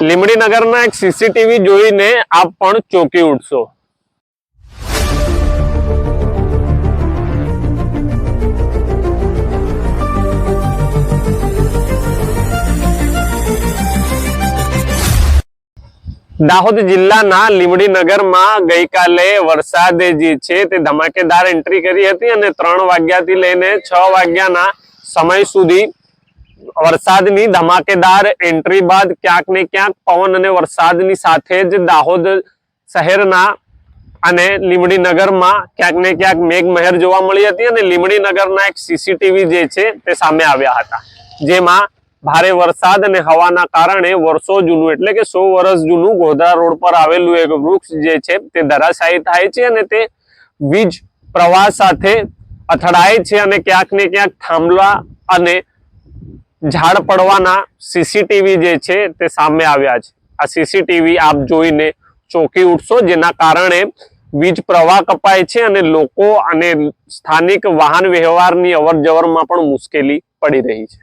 લીમડી નગરના એક સીસીટીવી જોઈને આપ પણ ચોંકી ઉઠશો. દાહોદ જિલ્લાના લીમડી નગરમાં ગઈકાલે વરસાદે જે છે તે ધમાકેદાર એન્ટ્રી કરી હતી અને ત્રણ વાગ્યાથી લઈને છ વાગ્યાના સમય સુધી વરસાદની ધમાકેદાર એન્ટ્રી બાદ ક્યાંક ને ક્યાંક પવન અને વરસાદની સાથે જ દાહોદ શહેરના અને લીમડી નગરમાં ક્યાંક ને ક્યાંક મેઘમહેર જોવા મળી હતી અને લીમડી નગરના એક સીસીટીવી જે છે તે સામે આવ્યા હતા, જેમાં ભારે વરસાદ અને હવાના કારણે વર્ષો જૂનું, એટલે કે સો વર્ષ જૂનું ગોધરા રોડ પર આવેલું એક વૃક્ષ જે છે તે ધરાશાયી થાય છે અને તે વીજ પ્રવાહ સાથે અથડાય છે અને ક્યાંક ને ક્યાંક થાંભલા અને ઝાડ પડવાના સીસીટીવી જે છે તે સામે આવ્યા છે. આ સીસીટીવી આપ જોઈને ચોકી ઉઠશો, જેના કારણે વીજ પ્રવાહ કપાય છે અને લોકો અને સ્થાનિક વાહન વ્યવહારની અવર પણ મુશ્કેલી પડી રહી છે.